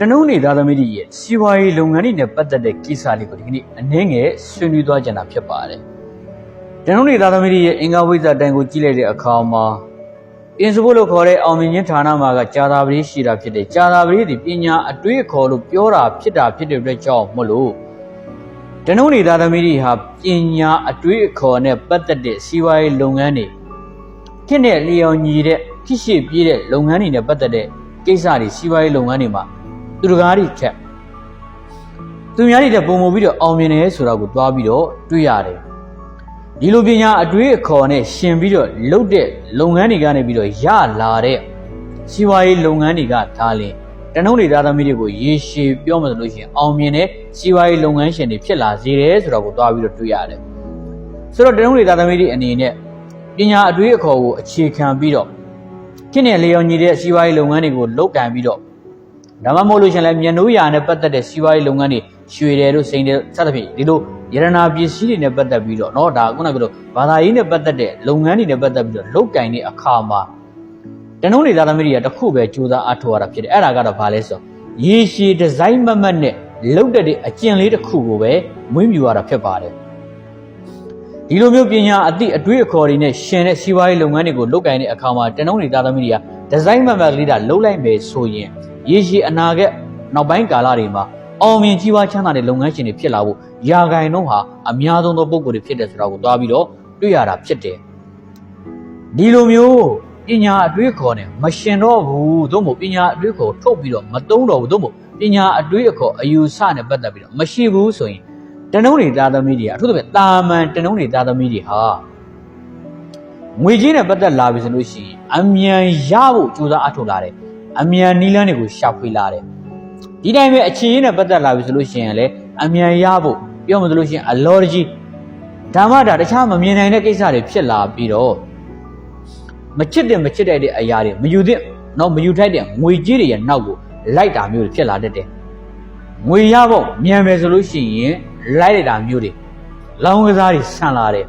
တနုံးနေသားသမီးတွေရဲ့စီးပွားရေးလုပ်ငန်းတွေနဲ့ပတ်သက်တဲ့ကိစ္စလေးကိုဒီကနေ့အနည်းငယ်ဆွေးနွေးသွားကြတာဖြစ်ပါတယ်။တနုံးနေသားသမီးတွေရဲ့အင်္ဂါဝိဇ္ဇာတိုင်ကိုကြည့်လိုက်တဲ့အခါမှာအင်စဖို့လို့ခေါ်တဲ့အောင်မြင်ခြင်းဌာနမှာကကြာသာပတိရှိတာဖြစ်တယ်။ကြာသာပတိဒီပညာအတွေးအခေါ်လို့ပြောတာဖြစ်တာဖြစ်တဲ့အတွက်ကြောင့်မလို့တနုံးနေသားသမီးတွေဟာပညာအတွေးအခေါ်နဲ့ပတ်သက်တဲ့စီးပွားရေးလုပ်ငန်းတွေခင့်တဲ့လျော်ညီတဲ့ခိရှိပြေးတဲ့လုပ်ငန်းတွေနဲ့ပတ်သက်တဲ့ကိစ္စတွေစီးပွားရေးလုပ်ငန်းတွေမှာ သူတကားတွေခက်သူများတွေတက်ပုံမပြီးတော့အောင်မြင်တယ်ဆိုတာကိုသွားပြီးတော့တွေ့ရတယ်ဒီလိုပညာအတွေးအခေါ်နဲ့ရှင်ပြီးတော့လုပ်တဲ့လုပ်ငန်းတွေကနေပြီးတော့ရလာတဲ့စီးပွားရေးလုပ်ငန်းတွေကဒါလင်တနှုံးတွေသားသမီးတွေကိုရေရှည်ပြောမှဆိုလို့ရှိရင်အောင်မြင်တဲ့စီးပွားရေးလုပ်ငန်းရှင်တွေဖြစ်လာစေတယ်ဆိုတော့ကိုသွားပြီးတော့တွေ့ရတယ်ဆိုတော့တနှုံးတွေသားသမီးတွေအနေနဲ့ပညာအတွေးအခေါ်ကိုအခြေခံပြီးတော့ခင်တဲ့လျော်ညီတဲ့စီးပွားရေးလုပ်ငန်းတွေကိုလုပ်ကင်ပြီးတော့ ဒါမှမဟုတ်လို့ရှင်လည်းမြန်နိုးရာနဲ့ပတ်သက်တဲ့စီးပွားရေးလုပ်ငန်းတွေရွှေတယ်တို့စိန်တယ်စသဖြင့်ဒီလိုရတနာပစ္စည်းတွေနဲ့ပတ်သက်ပြီးတော့เนาะဒါခုနကပြောလို့ဘာသာရေးနဲ့ပတ်သက်တဲ့လုပ်ငန်းတွေနဲ့ပတ်သက်ပြီးတော့လုတ်ကင်တဲ့အခါမှာတနှုံးနေသားသမီးတွေကတစ်ခုပဲကြိုးစားအထောက်ရတာဖြစ်တယ်အဲ့ဒါကတော့ဘာလဲဆိုတော့ရေရှည်ဒီဇိုင်းမမတ်နဲ့လုတ်တဲ့အကျင့်လေးတစ်ခုကိုပဲမွေးမြူရတာဖြစ်ပါတယ်ဒီလိုမျိုးပညာအသည့်အတွေးအခေါ်တွေနဲ့ရှင်တဲ့စီးပွားရေးလုပ်ငန်းတွေကိုလုတ်ကင်တဲ့အခါမှာတနှုံးနေသားသမီးတွေကဒီဇိုင်းမမတ်ကလေးတာလုတ်လိုက်မယ်ဆိုရင် ရေရှည်အနာဂတ်နောက်ပိုင်းကာလတွေမှာအောင်မြင်ကြီးပွားချမ်းသာတဲ့လုပ်ငန်းရှင်တွေဖြစ်လာဖို့ယာဂိုင်တော့ဟာအများဆုံးသောပုံကိုယ်တွေဖြစ်တယ်ဆိုတာကိုသွားပြီးတော့တွေ့ရတာဖြစ်တယ်ဒီလိုမျိုးပညာအတွေးခေါ်နဲ့မရှင်တော့ဘူးသို့မဟုတ်ပညာအတွေးခေါ်ထုတ်ပြီးတော့မသုံးတော့ဘူးသို့မဟုတ်ပညာအတွေးအခေါ်အယူဆနဲ့ပတ်သက်ပြီးတော့မရှိဘူးဆိုရင်တနှုံးတွေသားသမီးတွေအထူးသဖြင့်တာမန်တနှုံးတွေသားသမီးတွေဟာငွေကြီးနဲ့ပတ်သက်လာပြီဆိုလို့ရှိရင်အမြန်ရဖို့ကြိုးစားအထောက်လာတယ် အမြန်နီးလန်းတွေကိုရှာဖွေလာတယ်ဒီတိုင်းပဲအခြေရင်းနဲ့ပတ်သက်လာပြီဆိုလို့ရှိရင်လည်းအမြန်ရဖို့ပြောမှဆိုလို့ရှိရင်အလော်ကြီးဒါမှဒါတခြားမမြင်နိုင်တဲ့ကိစ္စတွေဖြစ်လာပြီးတော့မချစ်တဲ့မချစ်တဲ့တဲ့အရာတွေမယူတဲ့တော့မယူထိုက်တဲ့ငွေကြီးတွေရဲ့နောက်ကိုလိုက်တာမျိုးတွေဖြစ်လာတတ်တယ်ငွေရဖို့မြန်မယ်ဆိုလို့ရှိရင်လိုက်လိုက်တာမျိုးတွေလောင်းကစားတွေဆန်လာတယ်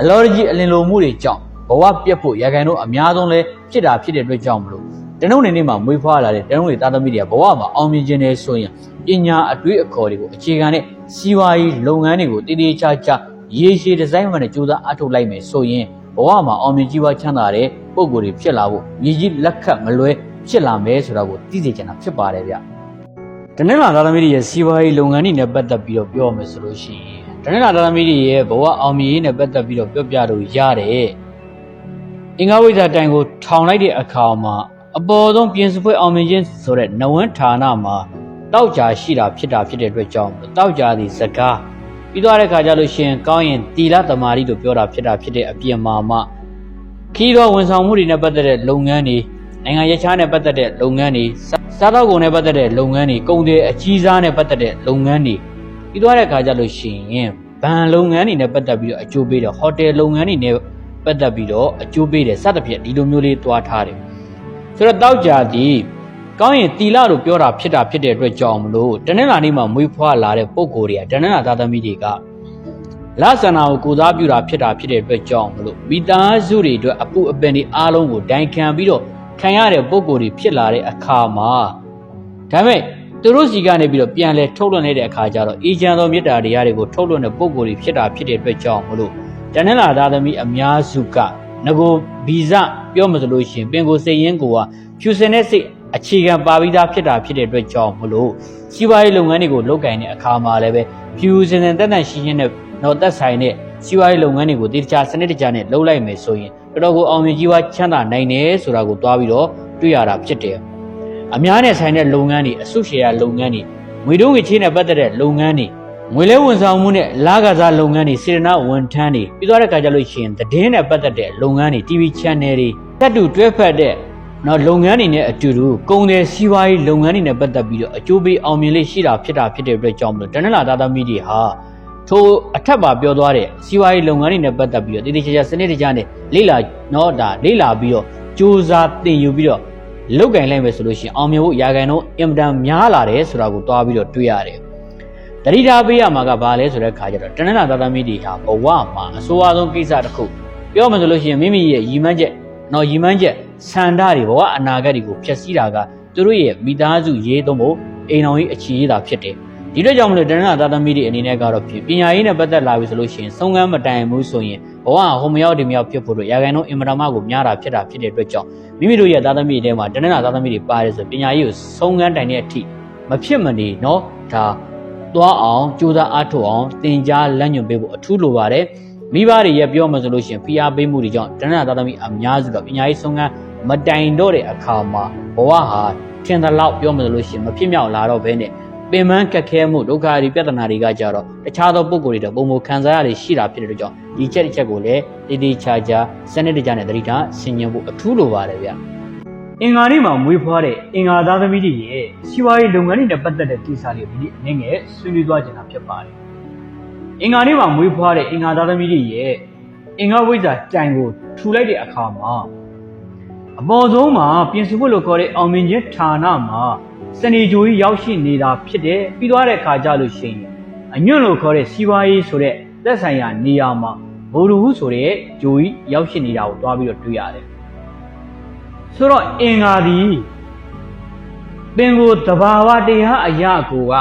အလော်ကြီးအလင်လိုမှုတွေကြောင့်ဘဝပြတ်ဖို့ရခိုင်တို့အများဆုံးလဲဖြစ်တာဖြစ်တဲ့အတွက်ကြောင့်မလို့ တနုံနေနေ့မှာမွေးဖွားလာတဲ့တနုံတွေသားသမီးတွေကဘဝမှာအောင်မြင်ခြင်းနဲ့ဆိုရင်ပညာအတွေးအခေါ်တွေကိုအခြေခံတဲ့စီးပွားရေးလုပ်ငန်းတွေကိုတည်တည်ချာချာရေရှည်ဒီဇိုင်းမှနဲ့စူးစမ်းအထောက်လိုက်မယ်ဆိုရင်ဘဝမှာအောင်မြင်ကြီးပွားချမ်းသာတဲ့ပုံကိုယ်တွေဖြစ်လာဖို့ရည်ကြီးလက်ခတ်မလွဲဖြစ်လာမယ်ဆိုတာကိုသိစေချင်တာဖြစ်ပါတယ်ဗျတနင်္လာသားသမီးတွေရဲ့စီးပွားရေးလုပ်ငန်းတွေနဲ့ပတ်သက်ပြီးတော့ပြောမယ်ဆိုလို့ရှိရင်တနင်္လာသားသမီးတွေရဲ့ဘဝအောင်မြင်ရေးနဲ့ပတ်သက်ပြီးတော့ပြောပြလို့ရတယ်အင်္ဂါဝိဇ္ဇာတိုင်ကိုထောင်လိုက်တဲ့အခါမှာ အပေါ်ဆုံးပြင်စပွဲအောင်မြင်ခြင်းဆိုတဲ့နဝန်းဌာနမှာတောက်ကြရှိတာဖြစ်တာဖြစ်တဲ့အတွက်ကြောင့်တောက်ကြသည်စကားပြီးသွားတဲ့ခါကျလို့ရှိရင်ကောင်းရင်တီလာတမာရီလို့ပြောတာဖြစ်တာဖြစ်တဲ့အပြင်မှာမှခီးတော်ဝန်ဆောင်မှုတွေနဲ့ပတ်သက်တဲ့လုပ်ငန်းတွေနိုင်ငံရေးချားနဲ့ပတ်သက်တဲ့လုပ်ငန်းတွေစားသောက်ကုန်နဲ့ပတ်သက်တဲ့လုပ်ငန်းတွေကုန်တယ်အကြီးစားနဲ့ပတ်သက်တဲ့လုပ်ငန်းတွေပြီးသွားတဲ့ခါကျလို့ရှိရင်ဘဏ်လုပ်ငန်းတွေနဲ့ပတ်သက်ပြီးတော့အကျိုးပေးတယ်ဟိုတယ်လုပ်ငန်းတွေနဲ့ပတ်သက်ပြီးတော့အကျိုးပေးတယ်စသဖြင့်ဒီလိုမျိုးလေးတွားထားတယ် ဆိုတော့တောက်ကြသည်ကောင်းရင်တီလာလို့ပြောတာဖြစ်တာဖြစ်တဲ့အတွက်ကြောင့်မလို့တနင်္လာနေ့မှာမွေးဖွားလာတဲ့ပုံကိုယ်တွေကတနင်္လာသားသမီးတွေကလဆန္ဒကိုကိုစားပြုတာဖြစ်တာဖြစ်တဲ့အတွက်ကြောင့်မလို့မိသားစုတွေအတွက်အပူအပင်တွေအားလုံးကိုဒိုင်ခံပြီးတော့ခံရတဲ့ပုံကိုယ်တွေဖြစ်လာတဲ့အခါမှာဒါပေမဲ့သူတို့စီကနေပြီးတော့ပြန်လဲထုတ်လွှင့်နေတဲ့အခါကျတော့အေဂျန်သောမေတ္တာတရားတွေကိုထုတ်လွှင့်တဲ့ပုံကိုယ်တွေဖြစ်တာဖြစ်တဲ့အတွက်ကြောင့်မလို့တနင်္လာသားသမီးအများစုက ငကိုဗီဇပြောမှဆိုလို့ရှိရင်ပင်ကိုစိတ်ရင်းကိုကဖြူစင်တဲ့စိတ်အခြေခံပါပြီးသားဖြစ်တာဖြစ်တဲ့အတွက်ကြောင့်မလို့စီးပွားရေးလုပ်ငန်းတွေကိုလုပ်ကင်တဲ့အခါမှာလည်းပဲဖြူစင်စင်တက်တက်ရှင်းရှင်းနဲ့တော့သက်ဆိုင်တဲ့စီးပွားရေးလုပ်ငန်းတွေကိုတည်တခြားစနစ်တကျနဲ့လုပ်လိုက်မယ်ဆိုရင်တော်တော်ကိုအောင်မြင်ကြီးပွားချမ်းသာနိုင်တယ်ဆိုတာကိုသွားပြီးတော့တွေ့ရတာဖြစ်တယ်အများနဲ့ဆိုင်တဲ့လုပ်ငန်းတွေအစုရှယ်ယာလုပ်ငန်းတွေငွေတုံးငွေချေးနဲ့ပတ်သက်တဲ့လုပ်ငန်းတွေ ငွေလဲဝန်ဆောင်မှုနဲ့လာကစားလုပ်ငန်းတွေစေတနာဝန်ထမ်းတွေပြီးသွားတဲ့ခါကျလို့ရှိရင်သတင်းနဲ့ပတ်သက်တဲ့လုပ်ငန်းတွေ TV channel တွေတက်တူတွဲဖက်တဲ့နော်လုပ်ငန်းတွေနဲ့အတူတူကုန်တယ်စီးပွားရေးလုပ်ငန်းတွေနဲ့ပတ်သက်ပြီးတော့အကျိုးပေးအောင်မြင်လေးရှိတာဖြစ်တာဖြစ်တဲ့အတွက်ကြောင့်မလို့တနင်္လာသားသမီးတွေဟာထိုအထက်ပါပြောသွားတဲ့စီးပွားရေးလုပ်ငန်းတွေနဲ့ပတ်သက်ပြီးတော့တည်တည်ချာချာစနစ်တကျနဲ့လေ့လာနော်ဒါလေ့လာပြီးတော့စူးစမ်းသင်ယူပြီးတော့လုတ်ကင်လိုက်မယ်ဆိုလို့ရှိရင်အောင်မြင်ဖို့ရာဂိုင်တော့အင်မတန်များလာတယ်ဆိုတာကိုသွားပြီးတော့တွေ့ရတယ် တတိထားပေးရမှာကဘာလဲဆိုတဲ့ခါကျတော့တဏှာသာသမီတွေဟာဘဝမှာအဆိုးအဆုံးကိစ္စတစ်ခုပြောမှဆိုလို့ရှိရင်မိမိရဲ့ရည်မှန်းချက်နော်ရည်မှန်းချက်ဆန္ဒတွေဘဝအနာဂတ်တွေကိုဖျက်ဆီးတာကသူတို့ရဲ့မိသားစုရေးသုံးဖို့အိမ်တော်ကြီးအခြေရေးတာဖြစ်တယ်ဒီတော့ကြောင့်မလို့တဏှာသာသမီတွေအနေနဲ့ကတော့ပညာရေးနဲ့ပတ်သက်လာပြီဆိုလို့ရှိရင်ဆုံးခန်းမတိုင်ဘူးဆိုရင်ဘဝဟိုမရောက်ဒီမရောက်ဖြစ်ဖို့တို့ရာဂိုင်တော့အင်မတမကိုများတာဖြစ်တာဖြစ်တဲ့အတွက်ကြောင့်မိမိတို့ရဲ့သာသမီတွေထဲမှာတဏှာသာသမီတွေပါတယ်ဆိုပညာရေးကိုဆုံးခန်းတိုင်တဲ့အထိမဖြစ်မနေနော်ဒါ သွားအောင်ကြိုးစားအားထုတ်အောင်သင်ကြားလမ်းညွှန်ပေးဖို့အထူးလိုပါတယ်မိဘတွေရဲ့ပြောမှဆိုလို့ရှိရင်ဖိအားပေးမှုတွေကြောင့်တနင်္လာသားသမီးအများစုကပညာရေးဆုံးကမ်းမတိုင်တော့တဲ့အခါမှာဘဝဟာထင်သလောက်ပြောမှဆိုလို့ရှိရင်မဖြစ်မြောက်လာတော့ဘဲနဲ့ပင်ပန်းကက်ခဲမှုဒုက္ခတွေပြဿနာတွေကကြတော့တခြားသောပုံကိုယ်တွေတော့ပုံမခံစားရတွေရှိတာဖြစ်တဲ့အတွက်ကြောင့်ဒီချက်တစ်ချက်ကိုလည်းတည်တည်ချာချာစနစ်တကျနဲ့တတိထားဆင်ញင်ဖို့အထူးလိုပါတယ်ဗျ အင်္ဂါနေ့မှာမွေးဖွားတဲ့အင်္ဂါသားသမီးတွေရဲ့စီးပွားရေးလုပ်ငန်းတွေနဲ့ပတ်သက်တဲ့ကိစ္စလေးကိုဒီနေ့အနေငယ်ဆွေးနွေးသွားကြတာဖြစ်ပါတယ်အင်္ဂါနေ့မှာမွေးဖွားတဲ့အင်္ဂါသားသမီးတွေရဲ့အင်္ဂါဝိဇ္ဇာတိုင်ကိုထူလိုက်တဲ့အခါမှာအပေါ်ဆုံးမှာပြင်ဆင်ဖို့လို့ခေါ်တဲ့အောင်မြင်ခြင်းဌာနမှာစနေဂျိုကြီးရောက်ရှိနေတာဖြစ်တယ်ပြီးသွားတဲ့အခါကြလို့ရှိရင်အညွန့်လို့ခေါ်တဲ့စီးပွားရေးဆိုတဲ့သက်ဆိုင်ရာနေရာမှာဘိုလ်ဟုဆိုတဲ့ဂျိုကြီးရောက်ရှိနေတာကိုတွားပြီးတော့တွေ့ရတယ် ဆိုတော့အင်္ဂါသည်ပင်ကိုတဘာဝတရားအရာကိုက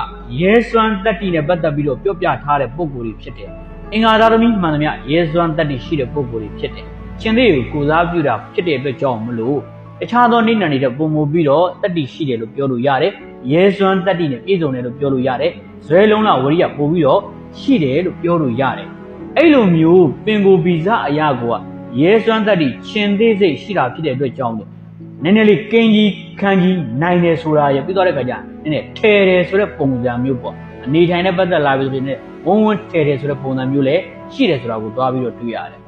ရဲစွမ်းတက်တီနဲ့ပတ်သက်ပြီးတော့ပြောပြထားတဲ့ပုံကိုယ်တွေဖြစ်တယ်အင်္ဂါသားသမီးမှန်သမျှရဲစွမ်းတက်တီရှိတဲ့ပုံကိုယ်တွေဖြစ်တယ်ရှင်သေးကိုကိုစားပြုတာဖြစ်တဲ့အတွက်ကြောင့်မလို့တခြားသောနိမ့်နံနေတဲ့ပုံမူပြီးတော့တက်တီရှိတယ်လို့ပြောလို့ရတယ်ရဲစွမ်းတက်တီနဲ့ပြည့်စုံတယ်လို့ပြောလို့ရတယ်ဇွဲလုံးလာဝရိယပို့ပြီးတော့ရှိတယ်လို့ပြောလို့ရတယ်အဲ့လိုမျိုးပင်ကိုဗီဇအရာကိုကရဲစွမ်းတက်တီရှင်သေးစိတ်ရှိတာဖြစ်တဲ့အတွက်ကြောင့်လို့ နည်းနည်းလေးကင်းကြီးခန်းကြီးနိုင်တယ်ဆိုတာရပြီးသွားတဲ့ခါကျနည်းနည်းထဲတယ်ဆိုတဲ့ပုံစံမျိုးပေါ့အနေထိုင်နဲ့ပတ်သက်လာပြီဆိုရင်ဝုန်းဝန်းထဲတယ်ဆိုတဲ့ပုံစံမျိုးလည်းရှိတယ်ဆိုတာကိုသွားပြီးတော့တွေ့ရတယ်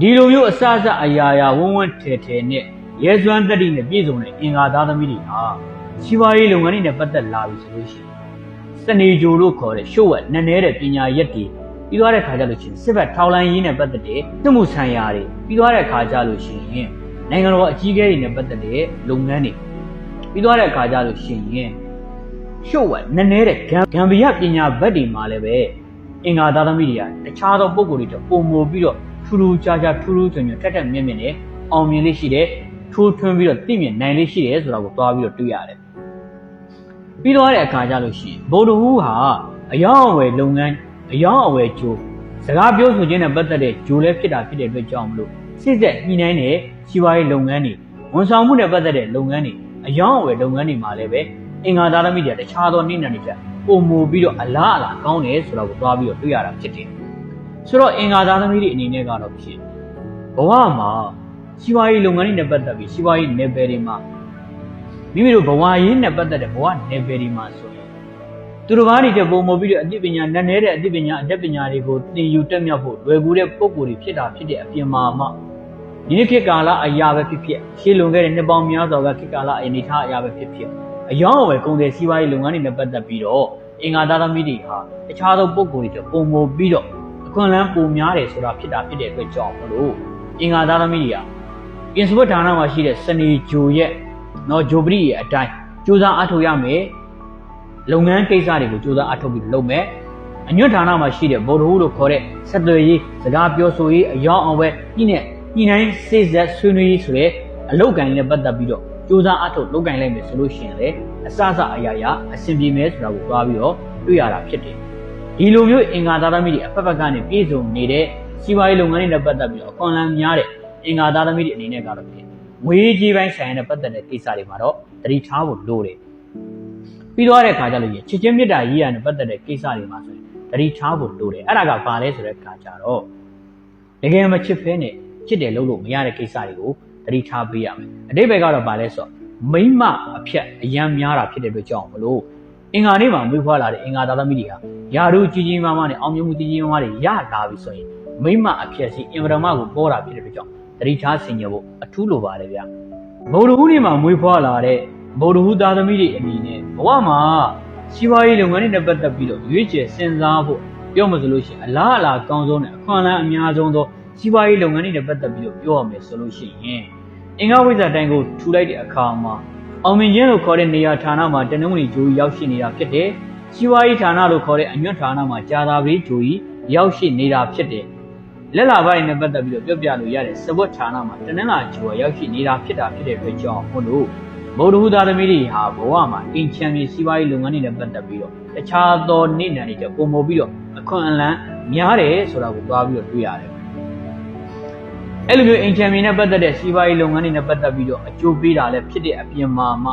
ဒီလိုမျိုးအစအစအရာရာဝုန်းဝန်းထဲထဲနဲ့ရဲစွမ်းတက်တိနဲ့ပြည့်စုံတဲ့အင်္ဂါသားသမီးတွေဟာစီးပွားရေးလုပ်ငန်းတွေနဲ့ပတ်သက်လာပြီဆိုလို့ရှိရင်စနေဂျိုလို့ခေါ်တဲ့ရှုပ်ဝက်နည်းနည်းတဲ့ပညာရက်တွေပြီးသွားတဲ့ခါကျလို့ရှိရင်စစ်ဘက်ထောက်လိုင်းရေးနဲ့ပတ်သက်တဲ့သမှုဆိုင်ရာတွေပြီးသွားတဲ့ခါကျလို့ရှိရင် နိုင်ငံတော်အကြီးအကဲတွေနဲ့ပတ်သက်တဲ့လုပ်ငန်းတွေပြီးသွားတဲ့ခါကျလို့ရှိရင်ရှုပ်ဝက်နည်းနည်းတဲ့ဂမ်ဘီယာပညာဘက်တွေမှာလည်းပဲအင်္ဂါသားသမီးတွေကတခြားသောပုံကိုယ်တွေတော့ပုံမိုပြီးတော့ထူးထူးခြားခြားထူးထူးချွန်ချွန်ထက်ထက်မြင့်မြင့်နဲ့အောင်မြင်လေးရှိတယ်ထိုးထွင်းပြီးတော့သိမြင်နိုင်လေးရှိတယ်ဆိုတာကိုသွားပြီးတော့တွေ့ရတယ်ပြီးတော့တဲ့အခါကျလို့ရှိရင်ဗိုလ်တော်ဟူးဟာအယောင်အဝယ်လုပ်ငန်းအယောင်အဝယ်ဂျိုးစကားပြောဆိုခြင်းနဲ့ပတ်သက်တဲ့ဂျိုးလည်းဖြစ်တာဖြစ်တဲ့အတွက်ကြောင့်မလို့ စစ်ဆက်ညှိနှိုင်းတဲ့စီးပွားရေးလုပ်ငန်းတွေဝန်ဆောင်မှုနဲ့ပတ်သက်တဲ့လုပ်ငန်းတွေအယောင်အဝယ်လုပ်ငန်းတွေမှာလည်းပဲအင်္ဂါသားသမီးတွေတခြားသောနေ့နဲ့တွေချက်ပုံမူပြီးတော့အလားအလာကောင်းတယ်ဆိုတာကိုသွားပြီးတော့တွေ့ရတာဖြစ်တယ်ဆိုတော့အင်္ဂါသားသမီးတွေအနေနဲ့ကတော့ဖြစ်ဘဝမှာစီးပွားရေးလုပ်ငန်းတွေနဲ့ပတ်သက်ပြီးစီးပွားရေးနယ်ပယ်တွေမှာမိမိတို့ဘဝရေးနဲ့ပတ်သက်တဲ့ဘဝနယ်ပယ်တွေမှာဆိုရင် သူတို့ဘာတွေတဲ့ပုံမပြီးတော့အသိပညာနက်နဲတဲ့အသိပညာအတတ်ပညာတွေကိုသင်ယူတက်မြောက်ဖို့လွယ်ကူတဲ့ပုံကိုယ်တွေဖြစ်တာဖြစ်တဲ့အပြင်မှာမှဒီနေ့ခေတ်ကာလအရာပဲဖြစ်ဖြစ်ရှေးလွန်ခဲ့တဲ့နှစ်ပေါင်းများစွာကခေတ်ကာလအနေထားအရာပဲဖြစ်ဖြစ်အယောင်အဝယ်ကုန်တယ်စီးပွားရေးလုပ်ငန်းတွေနဲ့ပတ်သက်ပြီးတော့အင်္ဂါသားသမီးတွေဟာတခြားသောပုံကိုယ်တွေပုံမပြီးတော့အခွင့်အလမ်းပုံများတယ်ဆိုတာဖြစ်တာဖြစ်တဲ့အတွက်ကြောင့်မလို့အင်္ဂါသားသမီးတွေကအင်စဝတ်ဌာနမှာရှိတဲ့စနေဂျိုရဲ့နော်ဂျိုပရိရဲ့အတိုင်းစူးစမ်းအထောက်ရမယ် လုပ်ငန်းကိစ္စတွေကိုစူးစမ်းအထောက်ပြီးလုပ်မယ်အညွတ်ဌာနမှာရှိတဲ့ဗော်ဒဟူလို့ခေါ်တဲ့ဆက်သွယ်ရေးစကားပြောဆိုရေးအယောင်အဝဲညှိနဲ့ညှိနှိုင်းစိတ်ဆက်ဆွေးနွေးရေးဆိုတဲ့အလုပ်ကိုင်နဲ့ပတ်သက်ပြီးတော့စူးစမ်းအထောက်လုပ်ကိုင်လိုက်မယ်ဆိုလို့ရှိရင်လေအစအစအရာရာအဆင်ပြေမယ်ဆိုတာကိုသွားပြီးတော့တွေ့ရတာဖြစ်တယ်ဒီလိုမျိုးအင်္ဂါသားသမီးတွေအဖက်ဖက်ကနေပြည်စုံနေတဲ့စီးပွားရေးလုပ်ငန်းတွေနဲ့ပတ်သက်ပြီးတော့အခွန်လန်းများတဲ့အင်္ဂါသားသမီးတွေအနေနဲ့ကတော့ဖြစ်ငွေကြီးပိုင်းဆိုင်ရာနဲ့ပတ်သက်တဲ့ကိစ္စတွေမှာတော့တတိထားဖို့လိုတယ် ပြီးတော့တဲ့ခါကျလို့ရချစ်ချင်းမြတ်တာရေးရနဲ့ပတ်သက်တဲ့ကိစ္စတွေမှာဆိုရင်တတိထားဖို့လိုတယ်အဲ့ဒါကဘာလဲဆိုတဲ့ခါကျတော့တကယ်မချစ်ဖဲနဲ့ချစ်တယ်လို့လို့မရတဲ့ကိစ္စတွေကိုတတိထားပေးရမယ်အတိတ်ဘက်ကတော့ဘာလဲဆိုတော့မိမအဖြတ်အယံများတာဖြစ်တဲ့အတွက်ကြောင့်မလို့အင်္ဂါနေ့မှာမွေးဖွားလာတဲ့အင်္ဂါသားသမီးတွေဟာယာတို့ကြီးကြီးမားမားနဲ့အောင်မြင်မှုကြီးကြီးမားမားတွေရလာပြီဆိုရင်မိမအဖြတ်စီအင်ဗရမကိုပေါ်တာဖြစ်တဲ့အတွက်ကြောင့်တတိထားဆင်ញဖို့အထူးလိုပါတယ်ဗျဗုဒ္ဓဟူးနေ့မှာမွေးဖွားလာတဲ့ ဗုဒ္ဓဟူးသားသမီးတွေအနေနဲ့ဘဝမှာစီးပွားရေးလုပ်ငန်းတွေနဲ့ပတ်သက်ပြီးတော့ရွေးချယ်စဉ်းစားဖို့ပြောမှဆိုလို့ရှိရင်အလားအလာကောင်းဆုံးနဲ့အခွင့်အလမ်းအများဆုံးသောစီးပွားရေးလုပ်ငန်းတွေနဲ့ပတ်သက်ပြီးတော့ပြောရမယ်ဆိုလို့ရှိရင်အင်္ဂါဝိဇ္ဇာတိုင်းကိုထူလိုက်တဲ့အခါမှာအောင်မြင်ခြင်းလို့ခေါ်တဲ့နေရာဌာနမှာတနင်္ဂနွေဂျိုးရောက်ရှိနေတာဖြစ်တယ်။စီးပွားရေးဌာနလို့ခေါ်တဲ့အညွတ်ဌာနမှာကြာသာပတိဂျိုးကြီးရောက်ရှိနေတာဖြစ်တယ်။လက်လာပိုင်းနဲ့ပတ်သက်ပြီးတော့ပြောပြလို့ရတဲ့စဝတ်ဌာနမှာတနင်္လာဂျိုးရောက်ရှိနေတာဖြစ်တာဖြစ်တဲ့အတွက်ကြောင့်ဟုတ်လို့ ဗုဒ္ဓဟူသားသမီးတွေဟာဘဝမှာအင်ချမ်းကြီးစီးပွားရေးလုပ်ငန်းတွေနဲ့ပတ်သက်ပြီးတော့တခြားသောနေနံတွေတက်ပုံမပြီးတော့အခွင့်အလမ်းများတယ်ဆိုတာကိုသွားပြီးတော့တွေ့ရတယ်အဲ့လိုမျိုးအင်ချမ်းကြီးနဲ့ပတ်သက်တဲ့စီးပွားရေးလုပ်ငန်းတွေနဲ့ပတ်သက်ပြီးတော့အကျိုးပေးတာလည်းဖြစ်တဲ့အပြင်မှာမှ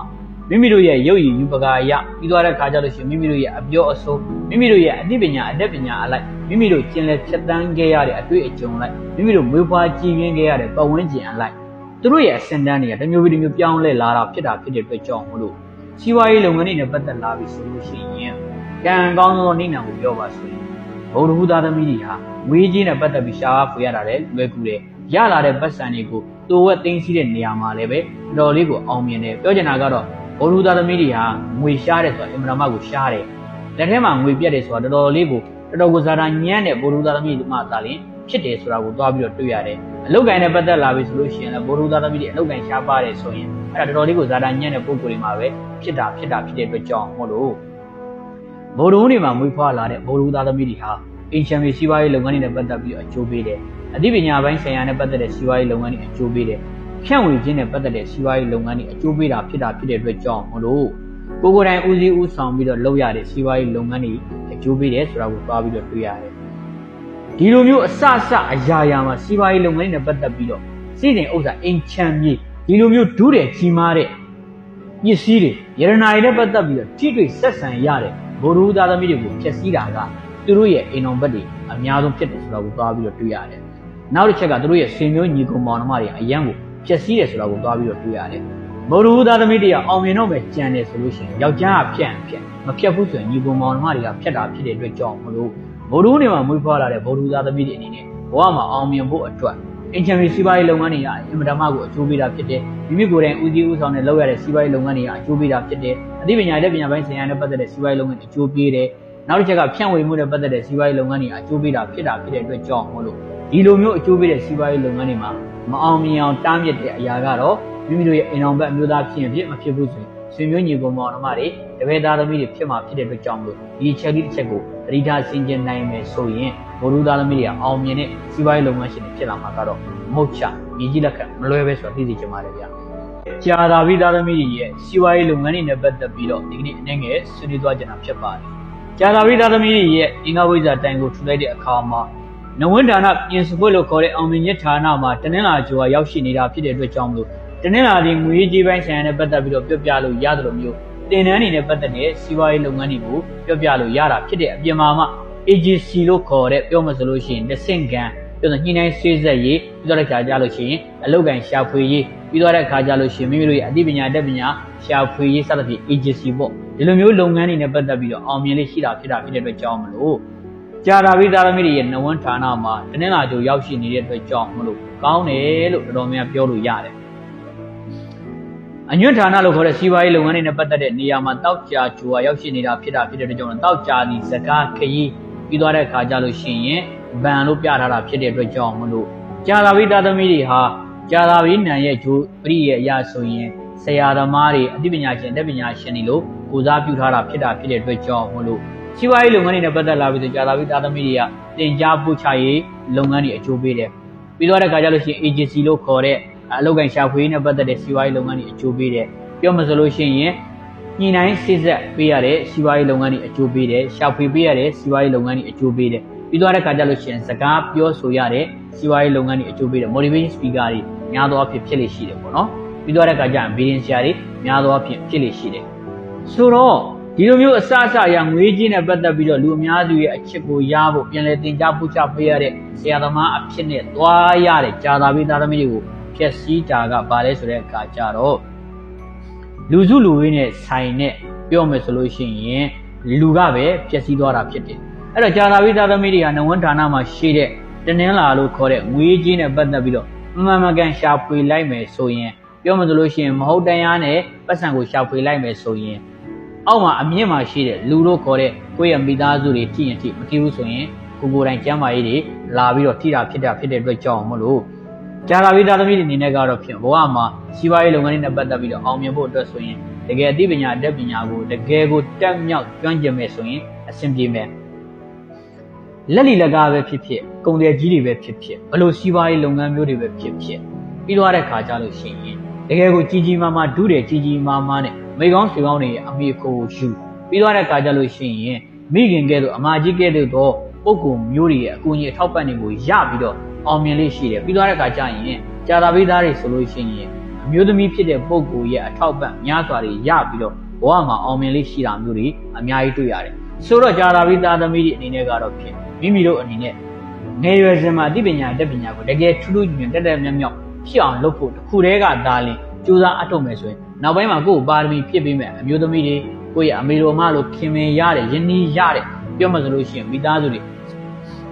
မိမိတို့ရဲ့ရုပ်ရည်ယူပကာရပြီးသွားတဲ့ခါကျလို့ရှိရင်မိမိတို့ရဲ့အပြောအဆိုးမိမိတို့ရဲ့အသိပညာအတတ်ပညာအလိုက်မိမိတို့ကျင်လည်ဖြတ်တန်းခဲ့ရတဲ့အတွေ့အကြုံလိုက်မိမိတို့မွေးဖွားကြည်ပြင်းခဲ့ရတဲ့ပတ်ဝန်းကျင်အလိုက် သူတို့ရဲ့အစင်တန်းတွေကတစ်မျိုးပြီးတစ်မျိုးပြောင်းလဲလာတာဖြစ်တာဖြစ်တဲ့အတွက်ကြောင့်မလို့စီးပွားရေးလုပ်ငန်းတွေနဲ့ပတ်သက်လာပြီဆိုလို့ရှိရင်ကံကောင်းသောနိနာကိုပြောပါဆိုရင်ဘုဒ္ဓဟူသားသမီးတွေဟာငွေကြီးနဲ့ပတ်သက်ပြီးရှားဖွေရတာလည်းလွယ်ကူတယ်ရလာတဲ့ပတ်စံတွေကိုတိုးဝက်သိမ်းစီးတဲ့နေရာမှာလည်းပဲတော်တော်လေးကိုအောင်မြင်တယ်ပြောချင်တာကတော့ဘုဒ္ဓဟူသားသမီးတွေဟာငွေရှားတယ်ဆိုတာအင်မတန်မှကိုရှားတယ်လက်ထဲမှာငွေပြတ်တယ်ဆိုတာတော်တော်လေးကိုတော်တော်ကိုဇာတာညံ့တဲ့ဘုဒ္ဓဟူသားသမီးတွေမှသာလျှင် ဖြစ်တယ်ဆိုတာကိုသွားပြီးတော့တွေ့ရတယ်အလုတ်ကန်နဲ့ပတ်သက်လာပြီဆိုလို့ရှိရင်လည်းဘိုးရူသားသမီးတွေအလုတ်ကန်ရှားပါတယ်ဆိုရင်အဲ့ဒါတော်တော်လေးကိုဇာတာညံ့တဲ့ပုံကိုယ်တွေမှာပဲဖြစ်တာဖြစ်တာဖြစ်တဲ့အတွက်ကြောင့်မို့လို့ဘိုးရူတွေမှာမွေးဖွားလာတဲ့ဘိုးရူသားသမီးတွေဟာအင်ချမ်မီစီးပွားရေးလုပ်ငန်းတွေနဲ့ပတ်သက်ပြီးအကျိုးပေးတယ်အသိပညာပိုင်းဆိုင်ရာနဲ့ပတ်သက်တဲ့စီးပွားရေးလုပ်ငန်းတွေအကျိုးပေးတယ်ဖြန့်ဝေခြင်းနဲ့ပတ်သက်တဲ့စီးပွားရေးလုပ်ငန်းတွေအကျိုးပေးတာဖြစ်တာဖြစ်တဲ့အတွက်ကြောင့်မို့လို့ကိုကိုယ်တိုင်ဦးစီးဦးဆောင်ပြီးတော့လုပ်ရတဲ့စီးပွားရေးလုပ်ငန်းတွေအကျိုးပေးတယ်ဆိုတာကိုသွားပြီးတော့တွေ့ရတယ် ဒီလိုမျိုးအစအစအရာရာမှာစီးပွားရေးလုပ်ငန်းတွေနဲ့ပတ်သက်ပြီးတော့စီစဉ်ဥစ္စာအင်ချမ်မြေဒီလိုမျိုးဒုတဲ့ကြီးမားတဲ့ပစ္စည်းတွေရတနာတွေနဲ့ပတ်သက်ပြီးတော့ထိတွေ့ဆက်ဆံရတဲ့ဘိုလ်ရူသားသမီးတွေကိုဖျက်ဆီးတာကသူတို့ရဲ့အိမ်တော်ဘက်တွေအများဆုံးဖြစ်တယ်ဆိုတာကိုသွားပြီးတော့တွေ့ရတယ်။နောက်တစ်ချက်ကသူတို့ရဲ့ဆွေမျိုးညီကောင်မောင်နှမတွေအရန်ကိုဖျက်ဆီးတယ်ဆိုတာကိုသွားပြီးတော့တွေ့ရတယ်။ဘိုလ်ရူသားသမီးတွေကအောင်မြင်တော့ပဲကြံတယ်ဆိုလို့ရှိရင်ယောက်ျားကဖြန့်ဖြန့်မဖြတ်ဘူးဆိုရင်ညီကောင်မောင်နှမတွေကဖြတ်တာဖြစ်တဲ့အတွက်ကြောင့်မလို့ ဘိုလ်ရူနေမှာမွေးဖွားလာတဲ့ဘိုလ်ရူသားသမီးတွေအနေနဲ့ဘဝမှာအောင်မြင်ဖို့အတွက်အင်ချမ်စီစီးပွားရေးလုပ်ငန်းတွေကအင်မတန်မှကိုအကျိုးပေးတာဖြစ်တယ်မိမိကိုယ်တိုင်ဦးစီးဦးဆောင်နဲ့လုပ်ရတဲ့စီးပွားရေးလုပ်ငန်းတွေကအကျိုးပေးတာဖြစ်တယ်အသိပညာနဲ့ပညာပိုင်းဆိုင်ရာနဲ့ပတ်သက်တဲ့စီးပွားရေးလုပ်ငန်းတွေအကျိုးပေးတယ်နောက်တစ်ချက်ကဖြန့်ဝေမှုနဲ့ပတ်သက်တဲ့စီးပွားရေးလုပ်ငန်းတွေအကျိုးပေးတာဖြစ်တာဖြစ်တဲ့အတွက်ကြောင့်မို့လို့ဒီလိုမျိုးအကျိုးပေးတဲ့စီးပွားရေးလုပ်ငန်းတွေမှာမအောင်မြင်အောင်တားမြစ်တဲ့အရာကတော့မိမိတို့ရဲ့အိမ်တော်ဘက်အမျိုးသားဖြစ်ရင်ဖြစ်မဖြစ်ဘူးဆိုရင်ဆွေမျိုးညီကောင်မောင်နှမတွေတပည့်သားသမီးတွေဖြစ်မှာဖြစ်တဲ့အတွက်ကြောင့်မလို့ဒီချက်လေးတစ်ချက်ကို သတိထားစဉ်းကျင်နိုင်မယ်ဆိုရင်ဘိုလ်ရူသားသမီးတွေကအောင်မြင်တဲ့စီးပွားရေးလုပ်ငန်းရှင်တွေဖြစ်လာမှာကတော့မဟုတ်ချမြည်ကြီးလက်ခံမလွဲပဲဆိုတာသိသိချင်ပါတယ်ဗျာကြာသာပြီးသားသမီးတွေရဲ့စီးပွားရေးလုပ်ငန်းတွေနဲ့ပတ်သက်ပြီးတော့ဒီကနေ့အနေငယ်ဆွေးနွေးသွားကြတာဖြစ်ပါတယ်ကြာသာပြီးသားသမီးတွေရဲ့အင်္ဂါဝိဇ္ဇာတိုင်ကိုထူလိုက်တဲ့အခါမှာနဝန္ဒာနပြင်စပွက်လို့ခေါ်တဲ့အောင်မြင်ချက်ဌာနမှာတနင်္လာကျော်ကရောက်ရှိနေတာဖြစ်တဲ့အတွက်ကြောင့်မလို့တနင်္လာဒီငွေကြေးပိုင်းဆိုင်ရာနဲ့ပတ်သက်ပြီးတော့ပြောပြလို့ရတယ်လို့မျိုး တင်နန်းနေနဲ့ပတ်သက်တဲ့စီးပွားရေးလုပ်ငန်းတွေကိုပြောပြလို့ရတာဖြစ်တဲ့အပြင်မှာမှ AGC လို့ခေါ်တဲ့ပြောမှဆိုလို့ရှိရင်တစ်ဆင့်ကန်ပြောတော့ညှိနှိုင်းဆွေးဆက်ရေးပြီးတော့တဲ့ခါကြလို့ရှိရင်အလောက်ကန်ရှာဖွေရေးပြီးတော့တဲ့ခါကြလို့ရှိရင်မိမိတို့ရဲ့အသိပညာတက်ပညာရှာဖွေရေးစသဖြင့် agency ပေါ့ဒီလိုမျိုးလုပ်ငန်းတွေနဲ့ပတ်သက်ပြီးတော့အောင်မြင်လေးရှိတာဖြစ်တာဖြစ်တဲ့အတွက်ကြောင့်မလို့ကြာတာပြီးသားသမီးတွေရဲ့နဝန်းဌာနမှာတနင်္လာကျိုးရောက်ရှိနေတဲ့အတွက်ကြောင့်မလို့ကောင်းတယ်လို့တော်တော်များပြောလို့ရတယ် အညွန့်ဌာနလို့ခေါ်တဲ့စီးပွားရေးလုပ်ငန်းတွေနဲ့ပတ်သက်တဲ့နေရာမှာတောက်ကြာကျိုးရောက်ရှိနေတာဖြစ်တာဖြစ်တဲ့အတွက်ကြောင့်တောက်ကြာဒီစကားခရီးပြီးသွားတဲ့အခါကျလို့ရှိရင်ဘန်လို့ပြထားတာဖြစ်တဲ့အတွက်ကြောင့်မလို့ကြာသာဝိသားသမီးတွေဟာကြာသာဝိနံရဲ့ဂျိုးပရိရဲ့အရာဆိုရင်ဆရာသမားတွေအသိပညာရှင်တက်ပညာရှင်တွေလို့ကိုစားပြုထားတာဖြစ်တာဖြစ်တဲ့အတွက်ကြောင့်မလို့စီးပွားရေးလုပ်ငန်းတွေနဲ့ပတ်သက်လာပြီးဆိုကြာသာဝိသားသမီးတွေကတင် जा ပို့ချရေးလုပ်ငန်းတွေအကျိုးပေးတယ်ပြီးတော့တဲ့အခါကျလို့ရှိရင် agency လို့ခေါ်တဲ့ အလုပ်ကိုင်ရှာဖွေရေးနဲ့ပတ်သက်တဲ့စီးပွားရေးလုပ်ငန်းတွေအကျိုးပေးတယ်ပြောမှဆိုလို့ရှိရင်ညှိနှိုင်းစစ်ဆက်ပေးရတဲ့စီးပွားရေးလုပ်ငန်းတွေအကျိုးပေးတယ်ရှာဖွေပေးရတဲ့စီးပွားရေးလုပ်ငန်းတွေအကျိုးပေးတယ်ပြီးသွားတဲ့ခါကျလို့ရှိရင်စကားပြောဆိုရတဲ့စီးပွားရေးလုပ်ငန်းတွေအကျိုးပေးတယ် motivation speaker တွေများသောအားဖြင့်ဖြစ်လေရှိတယ်ပေါ့နော်ပြီးသွားတဲ့ခါကျရင် billion share တွေများသောအားဖြင့်ဖြစ်လေရှိတယ်ဆိုတော့ဒီလိုမျိုးအစအစအရာငွေကြီးနဲ့ပတ်သက်ပြီးတော့လူအများစုရဲ့အချစ်ကိုရဖို့ပြန်လဲတင် जा ပူချပေးရတဲ့ဆရာသမားအဖြစ်နဲ့သွားရတဲ့ဂျာသာပေးသားသမီးတွေကို ဖြည့်ဆည်းတာကဘာလဲဆိုတဲ့အခါကျတော့လူစုလူဝေးနဲ့ဆိုင်နဲ့ပြောမယ်ဆိုလို့ရှိရင်လူကပဲဖြည့်ဆည်းသွားတာဖြစ်တယ်အဲ့တော့ဂျာသာပေးသားသမီးတွေကနဝန်းဌာနမှာရှိတဲ့တနင်္လာလို့ခေါ်တဲ့ငွေကြီးနဲ့ပတ်သက်ပြီးတော့မမှန်မကန်ရှာဖွေလိုက်မယ်ဆိုရင်ပြောမှဆိုလို့ရှိရင်မဟုတ်တရားနဲ့ပတ်စံကိုရှာဖွေလိုက်မယ်ဆိုရင်အောက်မှာအမြင့်မှာရှိတဲ့လူတို့ခေါ်တဲ့ကိုယ့်ရဲ့မိသားစုတွေထိရင်ထိမထိဘူးဆိုရင်ကိုကိုယ်တိုင်ကျမ်းမာရေးတွေလာပြီးတော့ထိတာဖြစ်တာဖြစ်တဲ့အတွက်ကြောင့်မလို့ ကြာလာပြီးသားသမီးတွေအနေနဲ့ကတော့ဖြင့်ဘဝမှာစီးပွားရေးလုပ်ငန်းတွေနဲ့ပတ်သက်ပြီးတော့အောင်မြင်ဖို့အတွက်ဆိုရင်တကယ်အသိပညာအတတ်ပညာကိုတကယ်ကိုတက်မြောက်ကျွမ်းကျင်မယ်ဆိုရင်အဆင်ပြေမယ်လက်လီလက်ကားပဲဖြစ်ဖြစ်ကုန်တယ်ကြီးတွေပဲဖြစ်ဖြစ်ဘလို့စီးပွားရေးလုပ်ငန်းမျိုးတွေပဲဖြစ်ဖြစ်ပြီးတော့တဲ့ခါကြလို့ရှိရင်တကယ်ကိုကြီးကြီးမားမားဒုတယ်ကြီးကြီးမားမားနဲ့မိကောင်းဆွေကောင်းတွေရဲ့အမိအကိုကိုယူပြီးသွားတဲ့အခါကျလို့ရှိရင်မိခင်ကဲ့သို့အမကြီးကဲ့သို့တော့ပုံကုမျိုးတွေရဲ့အကူအညီအထောက်ပံ့တွေကိုရပြီးတော့ အောင်မြင်လေးရှိတယ်ပြီးသွားတဲ့အခါကျရင်ကြာသာပိသားတွေဆိုလို့ရှိရင်အမျိုးသမီးဖြစ်တဲ့ပုံကုရဲ့အထောက်ပံ့များစွာတွေရပြီးတော့ဘဝမှာအောင်မြင်လေးရှိတာမျိုးတွေအများကြီးတွေ့ရတယ်ဆိုတော့ကြာသာပိသားသမီးတွေအနေနဲ့ကတော့ဖြစ်မိမိတို့အနေနဲ့ငယ်ရွယ်စဉ်မှာအသိပညာတက်ပညာကိုတကယ်ထူးထူးညွန်တက်တက်မြောက်မြောက်ဖြစ်အောင်လုပ်ဖို့တစ်ခုတည်းကဒါလင်ကြိုးစားအထောက်မယ်ဆိုရင်နောက်ပိုင်းမှာကိုယ့်ကိုပါရမီဖြစ်ပြီးမဲ့အမျိုးသမီးတွေကိုယ့်ရဲ့အမေတော်မလို့ခင်မင်ရတယ်ယဉ်နီးရတယ်ပြောမှဆိုလို့ရှိရင်မိသားစုတွေ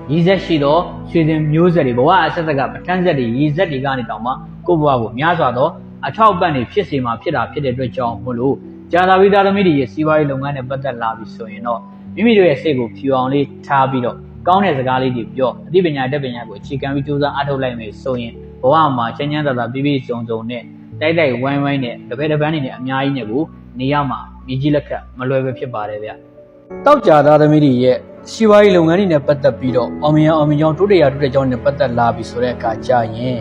ရည်ဆက်ရှိတော့ရွှေစင်မျိုးဆက်တွေဘဝအဆက်ဆက်ကပဋ္ဌာန်းဆက်တွေရည်ဆက်တွေကနေတောင်မှကိုယ့်ဘဝကိုများစွာသောအထောက်ပံ့တွေဖြစ်စေမှာဖြစ်တာဖြစ်တဲ့အတွက်ကြောင့်မို့လို့ကြာသာဝိသားသမီးတွေရဲ့စီးပွားရေးလုပ်ငန်းနဲ့ပတ်သက်လာပြီဆိုရင်တော့မိမိတို့ရဲ့စိတ်ကိုဖြူအောင်လေးထားပြီးတော့ကောင်းတဲ့စကားလေးတွေပြောအသိပညာတက်ပညာကိုအခြေခံပြီးစူးစမ်းအားထုတ်လိုက်မယ်ဆိုရင်ဘဝမှာချမ်းချမ်းသာသာပြည့်ပြည့်စုံစုံနဲ့တိုက်တိုက်ဝိုင်းဝိုင်းနဲ့တပည့်တပန်းနေနဲ့အများကြီးနဲ့ကိုနေရမှာမြည်ကြီးလက်ခတ်မလွယ်ပဲဖြစ်ပါတယ်ဗျ။တောက်ကြသားသမီးတွေရဲ့ စီးပွားရေးလုပ်ငန်းတွေနဲ့ပတ်သက်ပြီးတော့အောင်မြင်အောင်မြင်ကြောင်းတိုးတက်ရတိုးတက်ကြောင်းနဲ့ပတ်သက်လာပြီဆိုတဲ့အခါကျရင်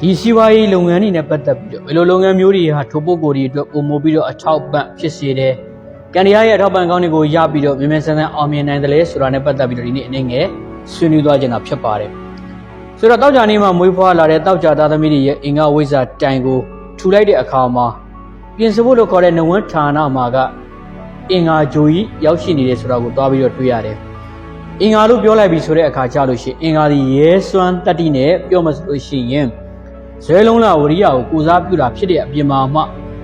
ဒီစီးပွားရေးလုပ်ငန်းတွေနဲ့ပတ်သက်ပြီးတော့ဘယ်လိုလုပ်ငန်းမျိုးတွေဟာထိုပုဂ္ဂိုလ်တွေအတွက်ပုံမို့ပြီးတော့အထောက်ပံ့ဖြစ်စေတယ်။ကန်ဒီယာရဲ့အထောက်ပံ့ကောင်းတွေကိုရပြီးတော့မြန်မြန်ဆန်ဆန်အောင်မြင်နိုင်တယ်လေဆိုတာနဲ့ပတ်သက်ပြီးတော့ဒီနေ့အနေငယ်ဆွေးနွေးသွားကြတာဖြစ်ပါတယ်။ဆိုတော့တောက်ကြနေမှာမွေးဖွားလာတဲ့တောက်ကြသားသမီးတွေရဲ့အင်္ဂါဝိဇ္ဇာတိုင်ကိုထူလိုက်တဲ့အခါမှာပြင်စဖို့လို့ခေါ်တဲ့နဝန်းဌာနမှာက အင်္ဂါဂျိုကြီးရောက်ရှိနေတယ်ဆိုတာကိုသွားပြီးတော့တွေ့ရတယ်။အင်္ဂါလို့ပြောလိုက်ပြီဆိုတဲ့အခါကျလို့ရှိရင်အင်္ဂါဒီရဲစွမ်းတတ္တိနဲ့ပြောမှဆိုလို့ရှိရင်ဇွဲလုံးလာဝရိယကိုကိုစားပြုတာဖြစ်တဲ့အပြင်မှာမှ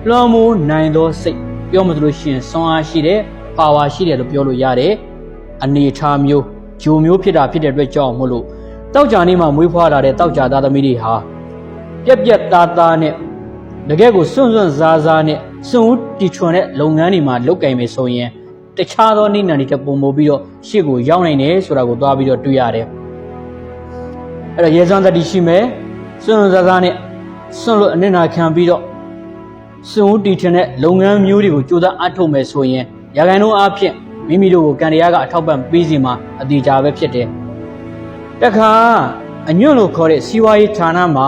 လွှမ်းမိုးနိုင်သောစိတ်ပြောမှဆိုလို့ရှိရင်စွမ်းအားရှိတဲ့ပါဝါရှိတယ်လို့ပြောလို့ရတယ်။အနေထားမျိုးဂျိုမျိုးဖြစ်တာဖြစ်တဲ့အတွက်ကြောင့်မို့လို့တောက်ကြနေမှာမွေးဖွားလာတဲ့တောက်ကြသားသမီးတွေဟာပြက်ပြက်သားသားနဲ့တကယ်ကိုစွန့်စွန့်စားစားနဲ့ စွန့်ဦးတီထွန်တဲ့လုပ်ငန်းတွေမှာလုပ်ကင်မယ်ဆိုရင်တခြားသောနိနန်တွေတက်ပုံမို့ပြီးတော့ရှေ့ကိုရောက်နိုင်တယ်ဆိုတာကိုသွားပြီးတော့တွေ့ရတယ်အဲ့တော့ရေစွမ်းတတိရှိမယ်စွန့်စွန့်စားစားနဲ့စွန့်လို့အနစ်နာခံပြီးတော့စွန့်ဦးတီထွန်တဲ့လုပ်ငန်းမျိုးတွေကိုကြိုးစားအထောက်မယ်ဆိုရင်ရခိုင်တို့အားဖြင့်မိမိတို့ကိုကန်တရားကအထောက်ပံ့ပေးစီမှာအတိအကျပဲဖြစ်တယ်တခါအညွန့်လို့ခေါ်တဲ့စီးပွားရေးဌာနမှာ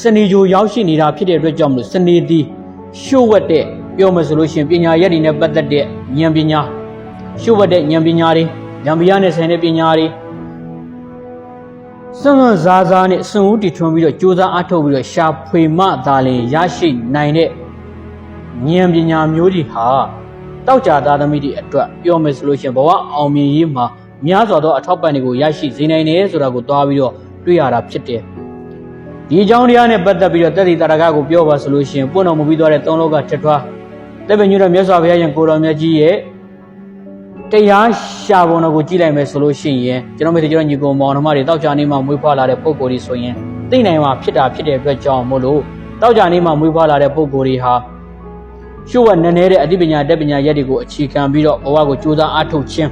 စနေဂျိုရောက်ရှိနေတာဖြစ်တဲ့အတွက်ကြောင့်မလို့စနေသည် ရှို့ဝက်တဲ့ပြောမှဆိုလို့ရှိရင်ပညာရက်တွေနဲ့ပတ်သက်တဲ့ဉာဏ်ပညာရှို့ဝက်တဲ့ဉာဏ်ပညာတွေဉာဏ်ပညာနဲ့ဆိုင်တဲ့ပညာတွေစွန့်စွန့်စားစားနဲ့စွန့်ဦးတီထွန်ပြီးတော့ကြိုးစားအားထုတ်ပြီးတော့ရှာဖွေမှသာလျှင်ရရှိနိုင်တဲ့ဉာဏ်ပညာမျိုးတွေဟာတောက်ကြသားသမီးတွေအတွက်ပြောမယ်ဆိုလို့ရှိရင်ဘဝအောင်မြင်ရေးမှာများစွာသောအထောက်ပံ့တွေကိုရရှိစေနိုင်တယ်ဆိုတာကိုသွားပြီးတော့တွေ့ရတာဖြစ်တယ် ဒီအကြောင်းတရားနဲ့ပတ်သက်ပြီးတော့တက်သီတာရကကိုပြောပါဆိုလို့ရှိရင်ပွင့်တော်မူပြီးသွားတဲ့သုံးလောကထက်ထွားလက်ပင်ညွတ်တဲ့မြတ်စွာဘုရားရှင်ကိုတော်မြတ်ကြီးရဲ့တရားရှာပုံတော်ကိုကြည့်လိုက်မယ်ဆိုလို့ရှိရင်ကျွန်တော်မေတ္တာကျွန်တော်ညီကောင်မောင်နှမတွေတောက်ကြနေမှမွေးဖွားလာတဲ့ပုံကိုယ်တွေဆိုရင်သိနိုင်မှာဖြစ်တာဖြစ်တဲ့အတွက်ကြောင့်မို့လို့တောက်ကြနေမှမွေးဖွားလာတဲ့ပုံကိုယ်တွေဟာရှုပ်ဝနည်းနည်းတဲ့အသိပညာတက်ပညာရက်တွေကိုအခြေခံပြီးတော့ဘဝကိုကြိုးစားအားထုတ်ခြင်း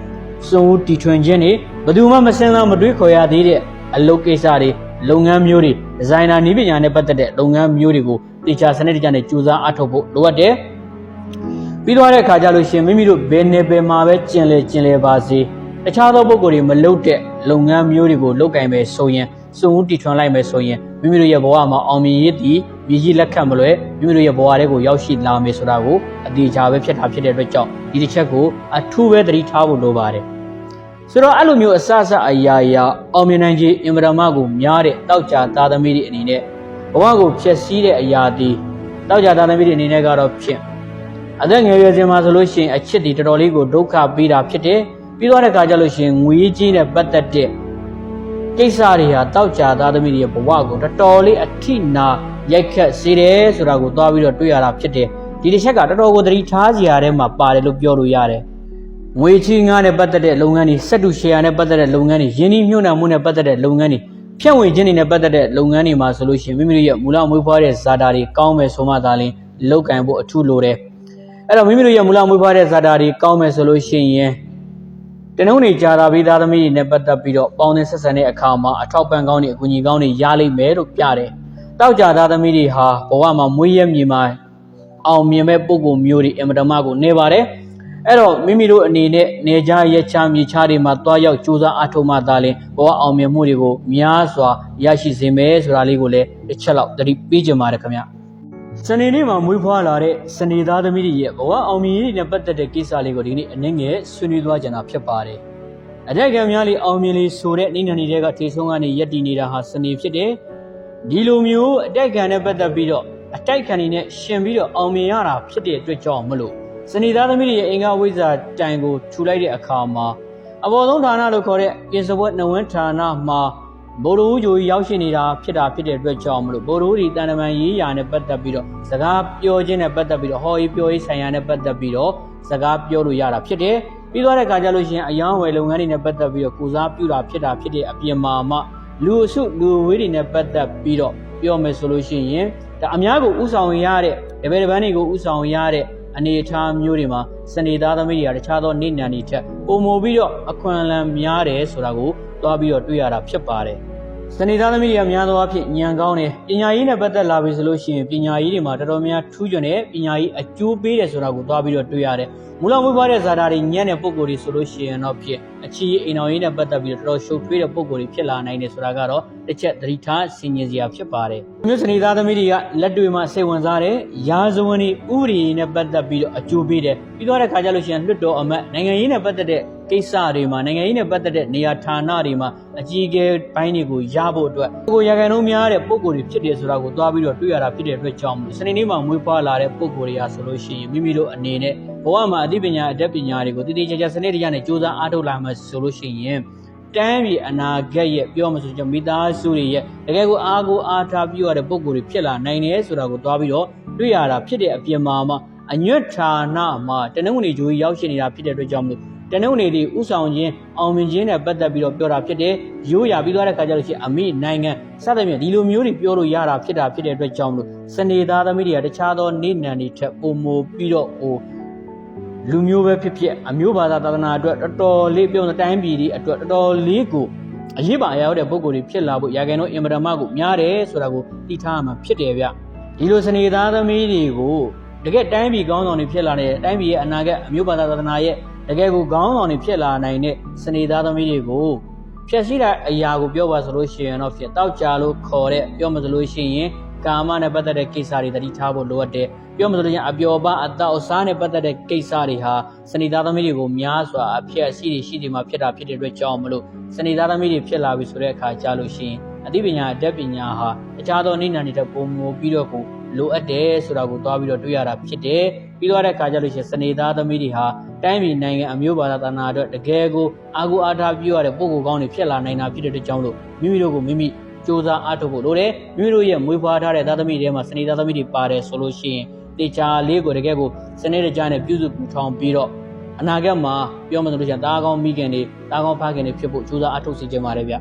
စုံဦးတီထွင်ခြင်းတွေဘယ်သူမှမစင်စားမတွေးခေါ်ရသေးတဲ့အလုပ်ကိစ္စတွေ လုပ်ငန်းမျိုးတွေဒီဇိုင်နာနည်းပညာနဲ့ပတ်သက်တဲ့လုပ်ငန်းမျိုးတွေကိုတေချာစနစ်တကျနဲ့ကြိုးစားအားထုတ်ဖို့လိုအပ်တယ်ပြီးတော့တဲ့အခါကျလို့ရှင်မိမိတို့ဘယ်နယ်ပယ်မှာပဲကျင်လေကျင်လေပါစေတခြားသောပုံကိုယ်တွေမလုပ်တဲ့လုပ်ငန်းမျိုးတွေကိုလုပ်ကင်မယ်ဆိုရင်စုံဦးတီထွင်လိုက်မယ်ဆိုရင်မိမိတို့ရဲ့ဘဝမှာအောင်မြင်ရည်တည်မြည်ကြီးလက်ခံမလွယ်မိမိတို့ရဲ့ဘဝတွေကိုရောက်ရှိလာမယ်ဆိုတာကိုအတိအကျပဲဖြစ်တာဖြစ်တဲ့အတွက်ကြောင့်ဒီတစ်ချက်ကိုအထူးပဲသတိထားဖို့လိုပါတယ် ဆိုတော့အဲ့လိုမျိုးအစအစအရာရာအောင်မြင်နိုင်ခြင်းအင်မတန်မှကိုများတဲ့တောက်ကြသားသမီးတွေအနေနဲ့ဘဝကိုဖျက်ဆီးတဲ့အရာဒီတောက်ကြသားသမီးတွေအနေနဲ့ကတော့ဖြင့်အသက်ငယ်ရွယ်စဉ်မှာဆိုလို့ရှိရင်အချစ်တွေတော်တော်လေးကိုဒုက္ခပေးတာဖြစ်တယ်ပြီးတော့တဲ့အခါကျလို့ရှိရင်ငွေကြီးနဲ့ပတ်သက်တဲ့ကိစ္စတွေဟာတောက်ကြသားသမီးတွေရဲ့ဘဝကိုတော်တော်လေးအထိနာရိုက်ခတ်စေတယ်ဆိုတာကိုသွားပြီးတော့တွေ့ရတာဖြစ်တယ်ဒီတစ်ချက်ကတော်တော်ကိုသတိထားစရာထဲမှာပါတယ်လို့ပြောလို့ရတယ် ငွေချီငါးနဲ့ပတ်သက်တဲ့လုပ်ငန်းတွေစက်တူရှယ်ယာနဲ့ပတ်သက်တဲ့လုပ်ငန်းတွေယင်းနှိမ့်ညွှန်းနှံမှုနဲ့ပတ်သက်တဲ့လုပ်ငန်းတွေဖြန့်ဝေခြင်းတွေနဲ့ပတ်သက်တဲ့လုပ်ငန်းတွေမှာဆိုလို့ရှိရင်မိမိတို့ရဲ့မူလမွေးဖွားတဲ့ဇာတာတွေကောင်းမယ်ဆိုမှသာလျှင်လောက်ကင်ဖို့အထူးလိုတယ်အဲ့တော့မိမိတို့ရဲ့မူလမွေးဖွားတဲ့ဇာတာတွေကောင်းမယ်ဆိုလို့ရှိရင်တနုံနေကြာတာပြီးသားသမီးတွေနဲ့ပတ်သက်ပြီးတော့ပေါင်းတဲ့ဆက်ဆံတဲ့အခါမှာအထောက်ပံ့ကောင်းတွေအကူအညီကောင်းတွေရလိမ့်မယ်လို့ပြတယ်တောက်ကြသားသမီးတွေဟာဘဝမှာမွေးရမြေမှာအောင်မြင်မဲ့ပုံကိုမျိုးတွေအင်မတန်မှကိုနေပါတယ် အဲ့တော့မိမိတို့အနေနဲ့နေကြရက်ချမြေချတွေမှာတွားရောက်ကြိုးစားအားထုတ်မှသာလျှင်ဘဝအောင်မြင်မှုတွေကိုများစွာရရှိစေမယ်ဆိုတာလေးကိုလည်းတစ်ချက်လောက်သတိပေးကြပါရခင်ဗျစနေနေ့မှာမွေးဖွားလာတဲ့စနေသားသမီးတွေရဲ့ဘဝအောင်မြင်ရေးနဲ့ပတ်သက်တဲ့ကိစ္စလေးကိုဒီနေ့အနည်းငယ်ဆွေးနွေးသွားကြတာဖြစ်ပါတယ်။အထက်ကံများလေးအောင်မြင်လေးဆိုတဲ့နိမ့်နန်တွေကထေဆုံးကနေယက်တည်နေတာဟာစနေဖြစ်တယ်။ဒီလိုမျိုးအတိုက်ကံနဲ့ပတ်သက်ပြီးတော့အတိုက်ခံနေနဲ့ရှင်ပြီးတော့အောင်မြင်ရတာဖြစ်တဲ့အတွက်ကြောင့်မလို့ စနေသားသမီးတွေရဲ့အင်္ဂါဝိဇ္ဇာတိုင်ကိုထူလိုက်တဲ့အခါမှာအပေါ်ဆုံးဌာနလို့ခေါ်တဲ့ပြင်စပွဲနဝန်းဌာနမှာဘိုလ်တော်ဦးဂျိုကြီးရောက်ရှိနေတာဖြစ်တာဖြစ်တဲ့အတွက်ကြောင့်မလို့ဘိုလ်တော်ဦးဒီတန်တမန်ရေးရာနဲ့ပတ်သက်ပြီးတော့စကားပြောခြင်းနဲ့ပတ်သက်ပြီးတော့ဟောရေးပြောရေးဆိုင်ရာနဲ့ပတ်သက်ပြီးတော့စကားပြောလို့ရတာဖြစ်တယ်ပြီးသွားတဲ့အခါကျလို့ရှိရင်အယောင်းဝယ်လုပ်ငန်းတွေနဲ့ပတ်သက်ပြီးတော့ကိုစားပြုတာဖြစ်တာဖြစ်တဲ့အပြင်မှာမှလူအစုလူဝေးတွေနဲ့ပတ်သက်ပြီးတော့ပြောမယ်ဆိုလို့ရှိရင်ဒါအများကိုဥဆောင်ရတဲ့တပည့်တပန်းတွေကိုဥဆောင်ရတဲ့ အနေအထားမျိုးတွေမှာစနေသားသမီးတွေကတခြားသောနေနံတွေထက်ပုံမိုပြီးတော့အခွင့်အလမ်းများတယ်ဆိုတာကိုသွားပြီးတော့တွေ့ရတာဖြစ်ပါတယ်။စနေသားသမီးတွေကများသောအားဖြင့်ဉာဏ်ကောင်းတယ်ပညာရေးနဲ့ပတ်သက်လာပြီဆိုလို့ရှိရင်ပညာရေးတွေမှာတော်တော်များထူးချွန်တဲ့ပညာရေးအကျိုးပေးတယ်ဆိုတာကိုသွားပြီးတော့တွေ့ရတယ်။ မူလမွေးဖွားတဲ့ဇာတာတွေညံ့တဲ့ပုံကိုယ်တွေဆိုလို့ရှိရင်တော့ဖြစ်အချီအိမ်တော်ရေးနဲ့ပတ်သက်ပြီးတော့တော်တော်ရှုပ်ထွေးတဲ့ပုံကိုယ်တွေဖြစ်လာနိုင်တယ်ဆိုတာကတော့တစ်ချက်သတိထားဆင်ခြင်စရာဖြစ်ပါတယ်။မျိုးစနေသားသမီးတွေကလက်တွေမှာစိတ်ဝင်စားတယ်။ရာဇဝင်တွေဥပဒေနဲ့ပတ်သက်ပြီးတော့အကျိုးပေးတယ်။ပြီးတော့တဲ့ခါကျလို့ရှိရင်လွတ်တော်အမတ်နိုင်ငံရေးနဲ့ပတ်သက်တဲ့ကိစ္စတွေမှာနိုင်ငံရေးနဲ့ပတ်သက်တဲ့နေရာဌာနတွေမှာအကြီးအကဲပိုင်းတွေကိုရဖို့အတွက်ကိုရကန်လုံးများတဲ့ပုံကိုယ်တွေဖြစ်တယ်ဆိုတာကိုသွားပြီးတော့တွေ့ရတာဖြစ်တဲ့အတွက်ကြောင့်မလို့စနေနေ့မှာမွေးဖွားလာတဲ့ပုံကိုယ်တွေဟာဆိုလို့ရှိရင်မိမိတို့အနေနဲ့ ဘဝမှာအသိပညာအတတ်ပညာတွေကိုတည်တည်ကြကြစနစ်တကျနဲ့စူးစမ်းအားထုတ်လာမှဆိုလို့ရှိရင်တန်းပြီးအနာဂတ်ရဲ့ပြောမှဆိုချင်မိသားစုတွေရဲ့တကယ်ကိုအားကိုအားထားပြုရတဲ့ပုံကိုယ်တွေဖြစ်လာနိုင်တယ်ဆိုတာကိုသွားပြီးတော့တွေ့ရတာဖြစ်တဲ့အပြင်မှာမှအညွတ်ဌာနမှာတနင်္ဂနွေဂျိုးကြီးရောက်ရှိနေတာဖြစ်တဲ့အတွက်ကြောင့်မလို့တနင်္ဂနွေဒီဥဆောင်ခြင်းအောင်မြင်ခြင်းနဲ့ပတ်သက်ပြီးတော့ပြောတာဖြစ်တယ်ရိုးရာပြီးသွားတဲ့ခါကျလို့ရှိရင်အမိနိုင်ငံစသဖြင့်ဒီလိုမျိုးတွေပြောလို့ရတာဖြစ်တာဖြစ်တဲ့အတွက်ကြောင့်မလို့စနေသားသမီးတွေကတခြားသောနေနံတွေထက်ပုံမိုပြီးတော့ဟို လူမျိုးပဲဖြစ်ဖြစ်အမျိုးဘာသာသာသနာအတွက်တော်တော်လေးပြောတဲ့တိုင်းပြည်တွေအတွက်တော်တော်လေးကိုအရေးပါအရောက်တဲ့ပုံကိုယ်တွေဖြစ်လာဖို့ရာဂန်တို့အင်မတန်မှကိုများတယ်ဆိုတာကိုသိထားမှဖြစ်တယ်ဗျဒီလိုစနေသားသမီးတွေကိုတကယ်တိုင်းပြည်ကောင်းဆောင်တွေဖြစ်လာတဲ့တိုင်းပြည်ရဲ့အနာဂတ်အမျိုးဘာသာသာသနာရဲ့တကယ်ကိုခေါင်းဆောင်တွေဖြစ်လာနိုင်တဲ့စနေသားသမီးတွေကိုဖြည့်ဆည်းတဲ့အရာကိုပြောပါဆိုလို့ရှိရင်တော့ဖြစ်တောက်ကြလို့ခေါ်တဲ့ပြောမှဆိုလို့ရှိရင်ကာမနဲ့ပတ်သက်တဲ့ကိစ္စတွေတတိထားဖို့လိုအပ်တယ် ပြောမှဆိုလို့ရှိရင်အပျော်ပါအတောက်စားနဲ့ပတ်သက်တဲ့ကိစ္စတွေဟာစနေသားသမီးတွေကိုများစွာအဖြစ်အစည်းတွေရှိဒီမှာဖြစ်တာဖြစ်တဲ့အတွက်ကြောင့်မလို့စနေသားသမီးတွေဖြစ်လာပြီဆိုတဲ့အခါကြာလို့ရှိရင်အသိပညာအတတ်ပညာဟာတခြားသောနိမ့်နာနေတဲ့ပုံမူပြီးတော့ကိုလိုအပ်တယ်ဆိုတာကိုသွားပြီးတော့တွေ့ရတာဖြစ်တယ်ပြီးတော့တဲ့အခါကျလို့ရှိရင်စနေသားသမီးတွေဟာတိုင်းပြည်နိုင်ငံအမျိုးဘာသာသာနာအတွက်တကယ်ကိုအာကိုအားထားပြုရတဲ့ပုံကိုကောင်းတွေဖြစ်လာနိုင်တာဖြစ်တဲ့အတွက်ကြောင့်လို့မိမိတို့ကိုမိမိစ조사အားထုတ်ဖို့လိုတယ်မိမိတို့ရဲ့မွေးဖွားထားတဲ့သားသမီးတွေမှာစနေသားသမီးတွေပါတယ်ဆိုလို့ရှိရင် တေချာလေးကိုတကယ်ကိုစနေတကြားနဲ့ပြုစုပူထောင်ပြီးတော့အနာဂတ်မှာပြောမှဆိုလို့ရှိရင်တားကောင်းမိခင်တွေတားကောင်းဖခင်တွေဖြစ်ဖို့စ조사အားထုတ်စီခြင်းပါတယ်ဗျ